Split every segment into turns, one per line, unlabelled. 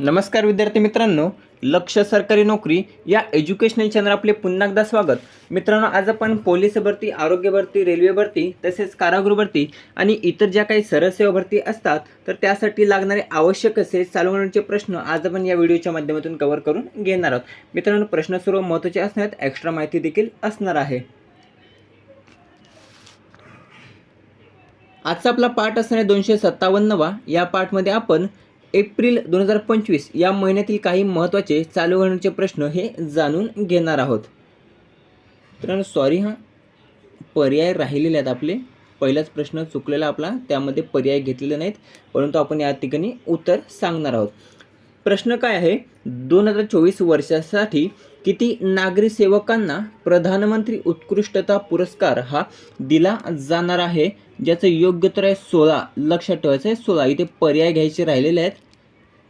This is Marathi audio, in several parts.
नमस्कार विद्यार्थी मित्रांनो लक्ष सरकारी नोकरी या एज्युकेशनल चॅनल आपले पुन्हा एकदा स्वागत. मित्रांनो आज आपण पोलीस भरती आरोग्य भरती रेल्वे भरती तसेच कारागृह भरती आणि इतर ज्या काही सरसेवा भरती असतात तर त्यासाठी लागणारे आवश्यक असे चालू प्रश्न आज आपण या व्हिडिओच्या माध्यमातून कव्हर करून घेणार आहोत. मित्रांनो प्रश्न सर्व महत्त्वाचे असणार आहेत एक्स्ट्रा माहिती देखील असणार आहे. आजचा आपला पाठ असणार दोनशे सत्तावन्नवा. या पाठमध्ये आपण एप्रिल दोन हजार पंचवीस या महिन्यातील काही महत्त्वाचे चालू घडण्याचे प्रश्न हे जाणून घेणार आहोत. मित्रांनो सॉरी हां. पर्याय राहिलेले आहेत आपले. पहिलाच प्रश्न चुकलेला आपला त्यामध्ये पर्याय घेतलेले नाहीत परंतु आपण या ठिकाणी उत्तर सांगणार आहोत. प्रश्न काय आहे? दोन हजार चोवीस वर्षासाठी किती नागरी सेवकांना प्रधानमंत्री उत्कृष्टता पुरस्कार हा दिला जाणार आहे? ज्याचं योग्य तर आहे सोळा. लक्षात ठेवायचं आहे सोळा. इथे पर्याय घ्यायचे राहिलेले आहेत.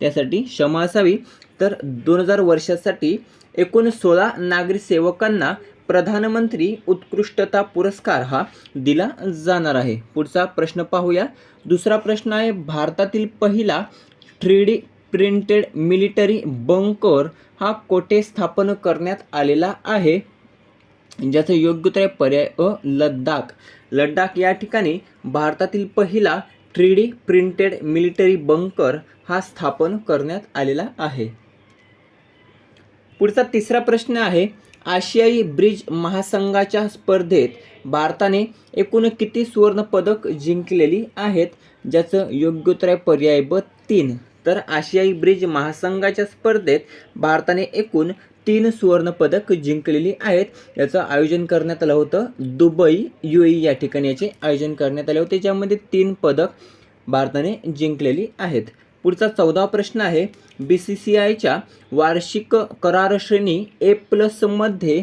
त्यासाठी क्षमा असावी. तर दोन हजार वर्षासाठी एकूण सोळा नागरी सेवकांना प्रधानमंत्री उत्कृष्टता पुरस्कार हा दिला जाणार आहे. पुढचा प्रश्न पाहूया. दुसरा प्रश्न आहे भारतातील पहिला three D printed military bunker हा कोठे स्थापन करण्यात आलेला आहे? ज्याचं योग्य पर्याय अ लद्दाख. लडाख या ठिकाणी भारतातील पहिला three D printed military bunker हा स्थापन करण्यात आलेला आहे. पुढचा तिसरा प्रश्न आहे आशियाई ब्रिज महासंघाच्या स्पर्धेत भारताने एकूण किती सुवर्ण पदक जिंकलेली आहेत ज्याचं योग्य उत्तर आहे पर्याय ब तीन. तर आशियाई ब्रिज महासंघाच्या स्पर्धेत भारताने एकूण तीन सुवर्ण पदक जिंकलेली आहेत. याचं आयोजन करण्यात आलं होतं. दुबई यू या ठिकाणी याचे आयोजन करण्यात आले होते. ज्यामध्ये तीन पदक भारताने जिंकलेली आहेत. पुढचा चौदा प्रश्न आहे. बी सी सी आयच्या वार्षिक करार श्रेणी ए प्लसमध्ये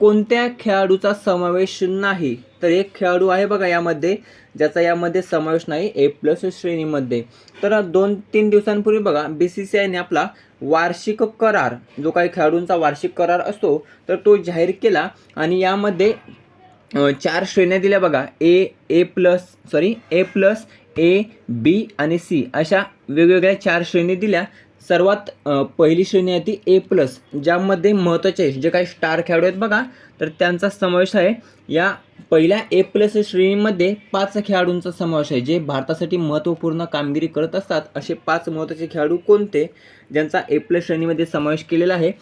कोणत्या खेळाडूचा समावेश नाही? तर एक खेळाडू आहे बघा यामध्ये ज्याचा यामध्ये समावेश नाही ए प्लस श्रेणीमध्ये. तर दोन तीन दिवसांपूर्वी बघा बी सी सी आयने आपला वार्षिक करार जो काही खेळाडूंचा वार्षिक करार असतो तर तो जाहीर केला. आणि यामध्ये चार श्रेण्या दिल्या बघा A A plus sorry A plus A B आणि सी अशा वेगवेगळ्या चार श्रेणी दिल्या. सर्वात पहिली श्रेणी आहे ती ए प्लस ज्यामध्ये महत्त्वाचे जे काही स्टार खेळाडू आहेत बघा तर त्यांचा समावेश आहे. या पहिल्या ए प्लस श्रेणीमध्ये पाच खेळाडूंचा समावेश आहे जे भारतासाठी महत्त्वपूर्ण कामगिरी करत असतात. असे पाच महत्त्वाचे खेळाडू कोणते? ज्यांचा ए प्लस श्रेणीमध्ये समावेश केलेला आहे.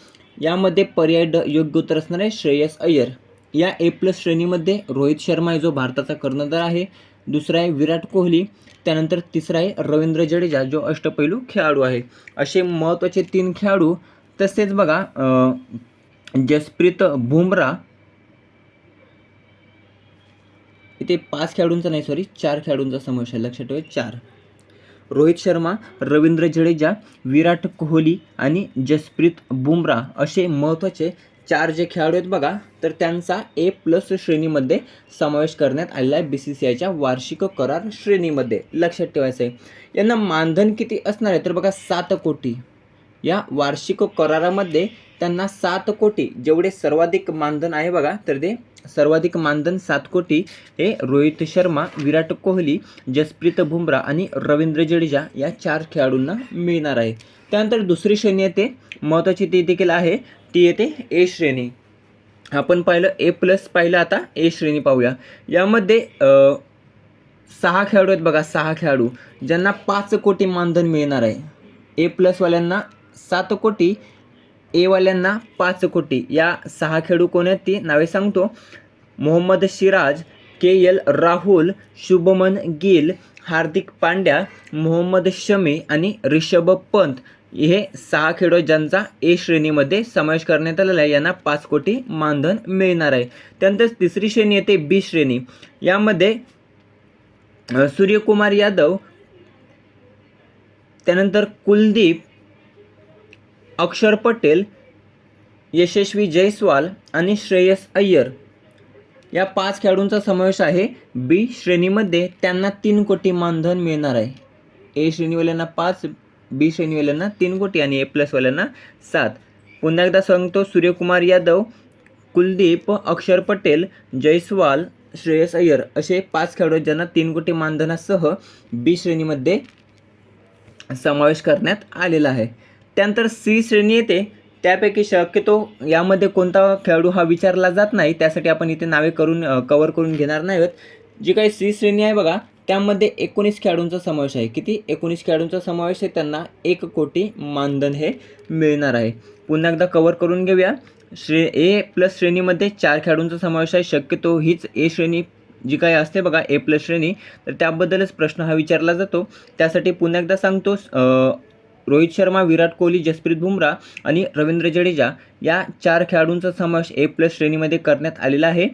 यामध्ये पर्याय ड योग्य उत्तर असणार आहे श्रेयस अय्यर. या ए प्लस श्रेणीमध्ये रोहित शर्मा आहे जो भारताचा कर्णधार आहे. दुसरा आहे विराट कोहली. त्यानंतर तिसरा आहे रवींद्र जडेजा जो अष्टपैलू खेळाडू आहे. असे महत्त्वाचे तीन खेळाडू तसेच बघा जसप्रीत बुमरा इथे पाच खेळाडूंचा नाही सॉरी चार खेळाडूंचा समावेश आहे. लक्षात ठेवा चार. रोहित शर्मा रवींद्र जडेजा विराट कोहली आणि जसप्रीत बुमरा असे महत्त्वाचे चार जे खेळाडू आहेत बघा तर त्यांचा ए प्लस श्रेणीमध्ये समावेश करण्यात आलेला आहे बी सी सी आयच्या वार्षिक करार श्रेणीमध्ये. लक्षात ठेवायचं आहे यांना मानधन किती असणार आहे? तर बघा सात कोटी. या वार्षिक करारामध्ये त्यांना सात कोटी. जेवढे सर्वाधिक मानधन आहे बघा तर ते सर्वाधिक मानधन सात कोटी हे रोहित शर्मा विराट कोहली जसप्रीत बुमरा आणि रवींद्र जडेजा या चार खेळाडूंना मिळणार आहे. त्यानंतर दुसरी श्रेणी येते महत्त्वाची ती देखील आहे ती येते ए श्रेणी. आपण पाहिलं ए प्लस पाहिलं आता ए श्रेणी पाहूया. यामध्ये सहा खेळाडू आहेत बघा सहा खेळाडू. ज्यांना पाच कोटी मानधन मिळणार आहे. ए प्लसवाल्यांना सात कोटी एवाल्यांना पाच कोटी. या सहा खेळाडू कोण आहेत ती नावे सांगतो. मोहम्मद सिराज के एल राहुल शुभमन गिल हार्दिक पांड्या मोहम्मद शमी आणि रिषभ पंत. हे सहा खेळाडू ज्यांचा ए श्रेणीमध्ये समावेश करण्यात आलेला आहे यांना पाच कोटी मानधन मिळणार आहे. त्यानंतर तिसरी श्रेणी येते बी श्रेणी. यामध्ये सूर्यकुमार यादव त्यानंतर कुलदीप अक्षर पटेल यशस्वी जयस्वाल आणि श्रेयस अय्यर. या पाच खेळाडूंचा समावेश आहे. बी श्रेणीमध्ये त्यांना तीन कोटी मानधन मिळणार आहे. ए श्रेणीवाल्यांना पाच बी श्रेणीवाल्यांना तीन कोटी आणि ए प्लसवाल्यांना सात. पुन्हा एकदा सांगतो सूर्यकुमार यादव कुलदीप अक्षर पटेल जयस्वाल श्रेयस अय्यर असे पाच खेळाडू आहेत ज्यांना तीन कोटी मानधनासह बी श्रेणीमध्ये समावेश करण्यात आलेला आहे. त्यानंतर सी श्रेणी येते. त्यापैकी शक्यतो यामध्ये कोणता खेळाडू हा विचारला जात नाही त्यासाठी आपण इथे नावे करून कवर करून घेणार नाही आहोत. जी काही सी श्रेणी आहे बघा त्यामध्ये एकोणीस खेळाडूंचा समावेश आहे. किती? एकोणीस खेळाडूंचा समावेश आहे. त्यांना एक कोटी मानधन हे मिळणार आहे. पुन्हा एकदा कवर करून घेऊया. श्रे ए प्लस श्रेणीमध्ये चार खेळाडूंचा समावेश आहे. शक्यतो हीच ए श्रेणी जी काही असते बघा ए प्लस श्रेणी तर त्याबद्दलच प्रश्न हा विचारला जातो. त्यासाठी पुन्हा एकदा सांगतो रोहित शर्मा विराट कोहली जसप्रीत बुमराह आणि रवींद्र जडेजा या चार खेळाडूंचा समावेश ए प्लस श्रेणीमध्ये करण्यात आलेला आहे.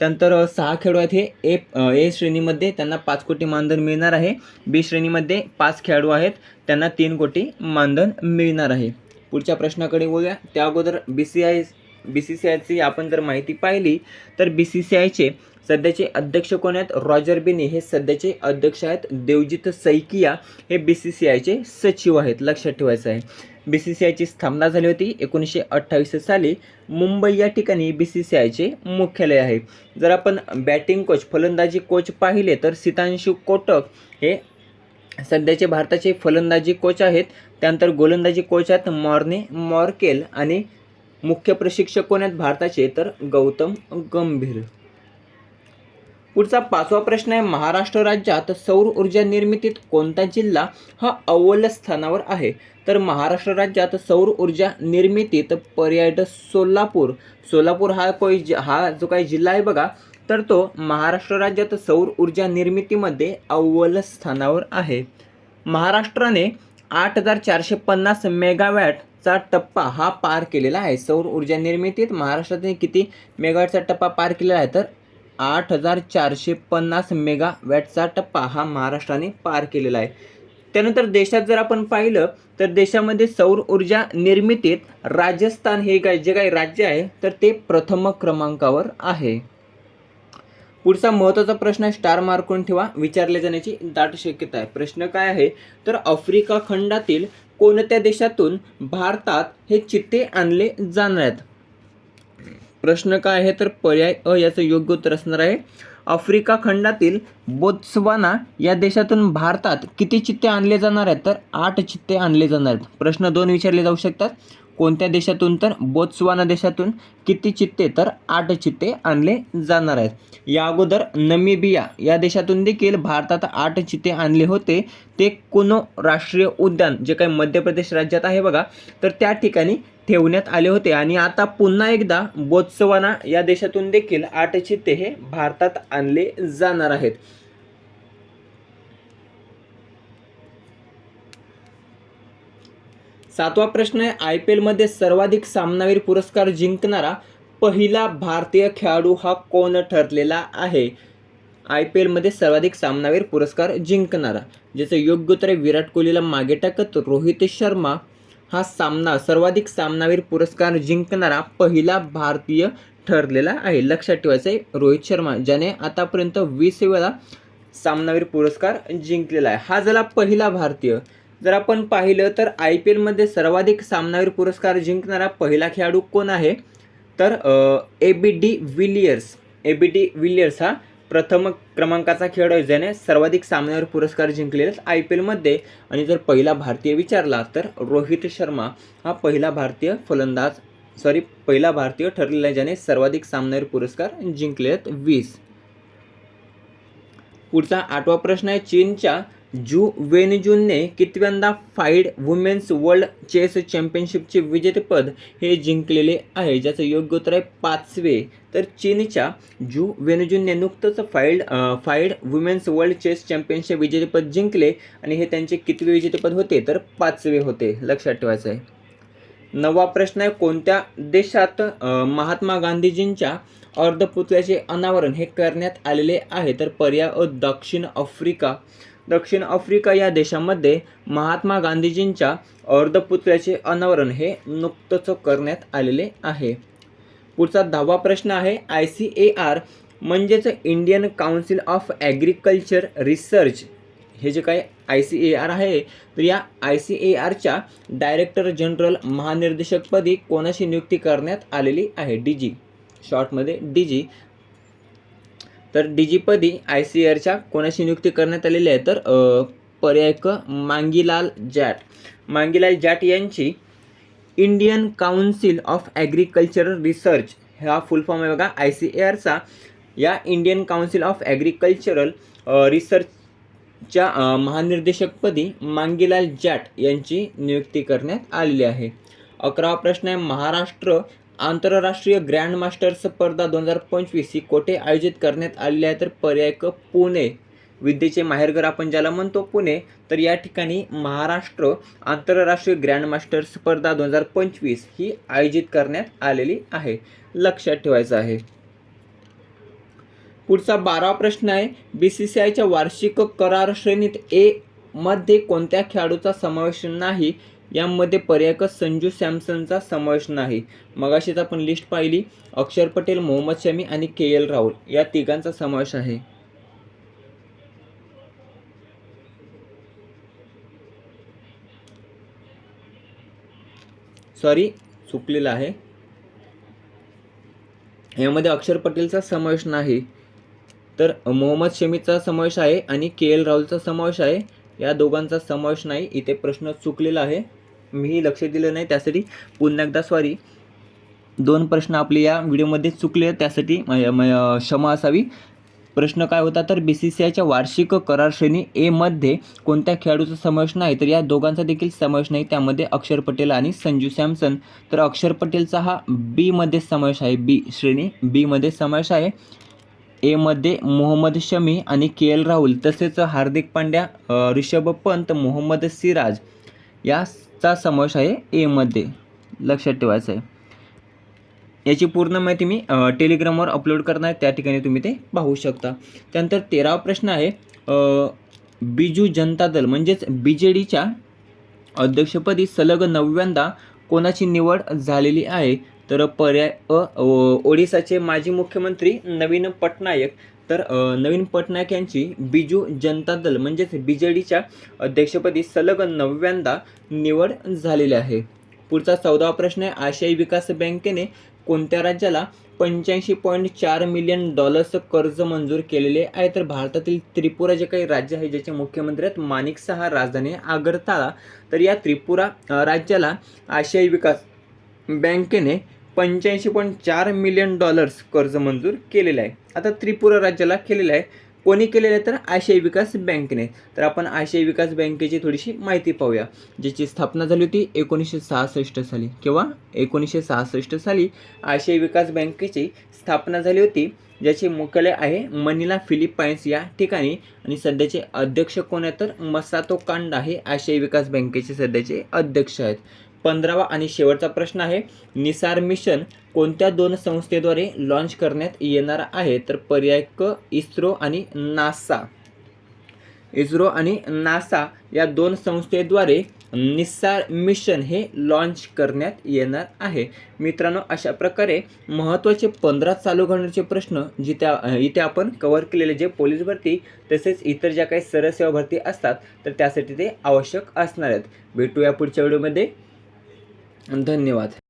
त्यानंतर सहा खेळाडू आहेत हे. ए ए श्रेणीमध्ये त्यांना पाच कोटी मानधन मिळणार आहे. बी श्रेणीमध्ये पाच खेळाडू आहेत. त्यांना तीन कोटी मानधन मिळणार आहे. पुढच्या प्रश्नाकडे बोलूया त्या अगोदर B C I B C C आयची आपण जर माहिती पाहिली तर बी सी सी आयचे सध्याचे अध्यक्ष कोण आहेत? रॉजर बिनी. हे सध्याचे अध्यक्ष आहेत देवजित सैकिया. हे बी सी सी आयचे सचिव आहेत लक्षात ठेवायचं आहे. बी सी सी आयची स्थापना झाली होती एकोणीसशे अठ्ठावीस साली. मुंबई या ठिकाणी बी सी सी आयचे मुख्यालय आहे. जर आपण बॅटिंग कोच फलंदाजी कोच पाहिले तर सितांशू कोटक हे सध्याचे भारताचे फलंदाजी कोच आहेत. त्यानंतर गोलंदाजी कोच आहेत मॉर्ने मॉर्केल आणि मुख्य प्रशिक्षक कोण आहेत? भारताचे तर गौतम गंभीर. पुढचा पाचवा प्रश्न आहे महाराष्ट्र राज्यात सौर ऊर्जा निर्मितीत कोणता जिल्हा हा अव्वल स्थानावर आहे? तर महाराष्ट्र राज्यात सौर ऊर्जा निर्मितीत पर्याय सोलापूर सोलापूर हा कोई जि- हा जो काही जिल्हा आहे बघा तर तो महाराष्ट्र राज्यात सौर ऊर्जा निर्मितीमध्ये अव्वल स्थानावर आहे. महाराष्ट्राने आठ हजार चारशे पन्नास मेगावॅटचा टप्पा हा पार केलेला आहे. सौर ऊर्जा निर्मितीत महाराष्ट्राने किती मेगावॅटचा टप्पा पार केलेला आहे? तर आठ हजार चारशे पन्नास मेगावॅटचा टप्पा हा महाराष्ट्राने पार केलेला आहे. त्यानंतर देशात जर आपण पाहिलं तर देशामध्ये सौर ऊर्जा निर्मितीत राजस्थान हे काय जे काही राज्य आहे तर ते प्रथम क्रमांकावर आहे. पुढचा महत्त्वाचा प्रश्न स्टार मार्कून ठेवा विचारले जाण्याची दाट शक्यता आहे. प्रश्न काय आहे तर आफ्रिका खंडातील कोणत्या देशातून भारतात हे चित्ते आणले जाणार आहेत? प्रश्न काय आहे तर पर्याय अ याचं योग्य उत्तर असणार आहे. आफ्रिका खंडातील बोत्सवाना या देशातून भारतात किती चित्ते आणले जाणार आहेत? तर आठ चित्ते आणले जाणार आहेत. प्रश्न दोन विचारले जाऊ शकतात. कोणत्या देशातून तर बोत्सवाना देशातून किती चित्ते तर आठ चित्ते आणले जाणार आहेत. या अगोदर नमिबिया या देशातून देखील भारतात आठ चित्ते आणले होते. ते कुनो राष्ट्रीय उद्यान जे काही मध्य प्रदेश राज्यात आहे बघा तर त्या ठिकाणी ठेवण्यात आले होते. आणि आता पुन्हा एकदा बोत्सवाना या देशातून देखील आठ चित्ते हे भारतात आणले जाणार आहेत. सातवा प्रश्न आहे आय पी एलमध्ये सर्वाधिक सामनावीर पुरस्कार जिंकणारा पहिला भारतीय खेळाडू हा कोण ठरलेला आहे? आय पी एलमध्ये सर्वाधिक सामनावीर पुरस्कार जिंकणारा ज्याचं योग्य उत्तर आहे विराट कोहलीला मागे टाकत रोहित शर्मा हा सामना सर्वाधिक सामनावीर पुरस्कार जिंकणारा पहिला भारतीय ठरलेला आहे. लक्षात ठेवायचं आहे रोहित शर्मा ज्याने आतापर्यंत वीस वेळा सामनावीर पुरस्कार जिंकलेला आहे. हा झाला पहिला भारतीय. जर आपण पाहिलं तर आय पी एलमध्ये सर्वाधिक सामनावीर पुरस्कार जिंकणारा पहिला खेळाडू कोण आहे? तर A B de Villiers A B de Villiers हा प्रथम क्रमांकाचा खेळाडू आहे ज्याने सर्वाधिक सामन्यावर पुरस्कार जिंकलेले आहेत आय पी एलमध्ये आणि जर पहिला भारतीय विचारला तर रोहित शर्मा हा पहिला भारतीय फलंदाज सॉरी पहिला भारतीय ठरलेला आहे ज्याने सर्वाधिक सामन्यावर पुरस्कार जिंकले आहेत वीस. पुढचा आठवा प्रश्न आहे चीनच्या जू वेनजूनने कितव्यांदा फाईड वुमेन्स वर्ल्ड चेस चॅम्पियनशिपचे विजेतेपद हे जिंकलेले आहे ज्याचं योग्य उत्तर आहे पाचवे. तर चीनच्या जू वेनजूनने नुकतंच FIDE FIDE women's world chess championship विजेतेपद जिंकले आणि हे त्यांचे कितवे विजेतेपद होते? तर पाचवे होते लक्षात ठेवायचं आहे. नवा प्रश्न आहे कोणत्या देशात महात्मा गांधीजींच्या अर्धपुतळ्याचे अनावरण हे करण्यात आलेले आहे? तर पर्याय दक्षिण आफ्रिका. दक्षिण आफ्रिका या देशामध्ये महात्मा गांधीजींच्या अर्धपुतळ्याचे अनावरण हे नुकतंच करण्यात आलेले आहे. पुढचा दहावा प्रश्न आहे आय सी ए आर म्हणजेच Indian council of agriculture research. हे जे काही आय सी ए आर आहे तर या आय सी ए आरच्या डायरेक्टर जनरल महानिर्देशकपदी कोणाशी नियुक्ती करण्यात आलेली आहे? D G. शॉर्टमध्ये डी जी. तर डीजीपदी आय सी आरच्या कोणाची नियुक्ती करण्यात आलेली आहे? तर पर्यायक पर्याय क मांगीलाल जॅट. मांगीलाल जाट यांची Indian council of agricultural research हा फुल फॉर्म आहे बघा. आय सी ए आरचा या इंडियन काउन्सिल ऑफ ॲग्रिकल्चरल रिसर्चच्या महानिर्देशकपदी मांगीलाल जाट यांची नियुक्ती करण्यात आलेली आहे. अकरावा प्रश्न आहे महाराष्ट्र आंतरराष्ट्रीय ग्रँडमास्टर स्पर्धा दोन हजार पंचवीस ही कोठे आयोजित करण्यात आलेली आहे? तर पर्याय क पुणे. विद्येचे माहेरघर आपण ज्याला म्हणतो पुणे. तर या ठिकाणी महाराष्ट्र आंतरराष्ट्रीय ग्रँडमास्टर स्पर्धा दोन हजार पंचवीस ही आयोजित करण्यात आलेली आहे. लक्षात ठेवायचं आहे. पुढचा बारावा प्रश्न आहे. बी सी सी आयच्या वार्षिक करार श्रेणीत ए मध्ये कोणत्या खेळाडूचा समावेश नाही? यामध्ये पर्यायक संजू सॅमसनचा समावेश नाही. मगाशीच आपण लिस्ट पाहिली. अक्षर पटेल मोहम्मद शमी आणि के एल राहुल. या तिघांचा समावेश आहे. सॉरी चुकलेला आहे. यामध्ये अक्षर पटेलचा समावेश नाही. तर मोहम्मद शमीचा समावेश आहे आणि के एल राहुलचा समावेश आहे. या दोघांचा समावेश नाही. इथे प्रश्न चुकलेला आहे. मीही लक्ष दिलं नाही त्यासाठी पुन्हा एकदा सॉरी दोन प्रश्न आपले या व्हिडिओमध्ये चुकले त्यासाठी म- क्षमा असावी. प्रश्न काय होता तर बी सी सी आयच्या वार्षिक करार श्रेणी एमध्ये कोणत्या खेळाडूचा समावेश नाही? तर या दोघांचा देखील समावेश नाही. त्यामध्ये अक्षर पटेल आणि संजू सॅमसन. तर अक्षर पटेलचा हा बीमध्ये समावेश आहे. बी श्रेणी बीमध्ये समावेश आहे. एमध्ये मोहम्मद शमी आणि के एल राहुल तसेच हार्दिक पांड्या ऋषभ पंत मोहम्मद सिराज याचा समावेश आहे एमध्ये लक्षात ठेवायचं आहे. याची पूर्ण माहिती मी टेलिग्रामवर अपलोड करणार आहे. त्या ठिकाणी तुम्ही ते पाहू शकता. त्यानंतर तेरावा प्रश्न आहे बिजू जनता दल म्हणजेच बी जे डीच्या अध्यक्षपदी सलग नवव्यांदा कोणाची निवड झालेली आहे? तर पर्याय अ ओडिसाचे माजी मुख्यमंत्री नवीन पटनायक. तर नवीन पटनायक यांची बिजू जनता दल म्हणजेच बी जे डीच्या अध्यक्षपदी सलग नवव्यांदा निवड झालेली आहे. पुढचा चौदावा प्रश्न आहे आशियाई विकास बँकेने कोणत्या राज्याला पंच्याऐंशी पॉईंट चार मिलियन डॉलर्स कर्ज मंजूर केलेले आहे? तर भारतातील त्रिपुरा जे काही राज्य आहे ज्याचे मुख्यमंत्री आहेत माणिक सहा राजधानी आगरताळा. तर या त्रिपुरा राज्याला आशियाई विकास बँकेने पंच्याऐंशी पॉईंट चार मिलियन डॉलर्स कर्ज मंजूर केलेलं आहे. आता त्रिपुरा राज्याला केलेलं आहे. कोणी केलेलं आहे तर आशियाई विकास बँकेने. तर आपण आशियाई विकास बँकेची थोडीशी माहिती पाहूया. ज्याची स्थापना झाली होती एकोणीसशे सहासष्ट साली किंवा एकोणीसशे सहासष्ट साली आशियाई विकास बँकेची स्थापना झाली होती. ज्याचे मुख्यालय आहे मनिला फिलिपाईन्स या ठिकाणी. आणि सध्याचे अध्यक्ष कोण आहेत तर मसातो कांडा हे आशियाई विकास बँकेचे सध्याचे अध्यक्ष आहेत. पंधरावा आणि शेवटचा प्रश्न आहे निसार मिशन कोणत्या दोन संस्थेद्वारे लॉन्च करण्यात येणार आहे? तर पर्याय क इस्रो आणि नासा. इस्रो आणि नासा या दोन संस्थेद्वारे निस्सार मिशन हे लॉन्च करण्यात येणार आहे. मित्रांनो अशा प्रकारे महत्त्वाचे पंधरा चालू घडण्याचे प्रश्न जिथे इथे आपण कव्हर केलेले जे पोलीस भरती तसेच इतर ज्या काही सरसेवा भरती असतात तर त्यासाठी ते आवश्यक असणार आहेत. भेटूया पुढच्या व्हिडिओमध्ये धन्यवाद.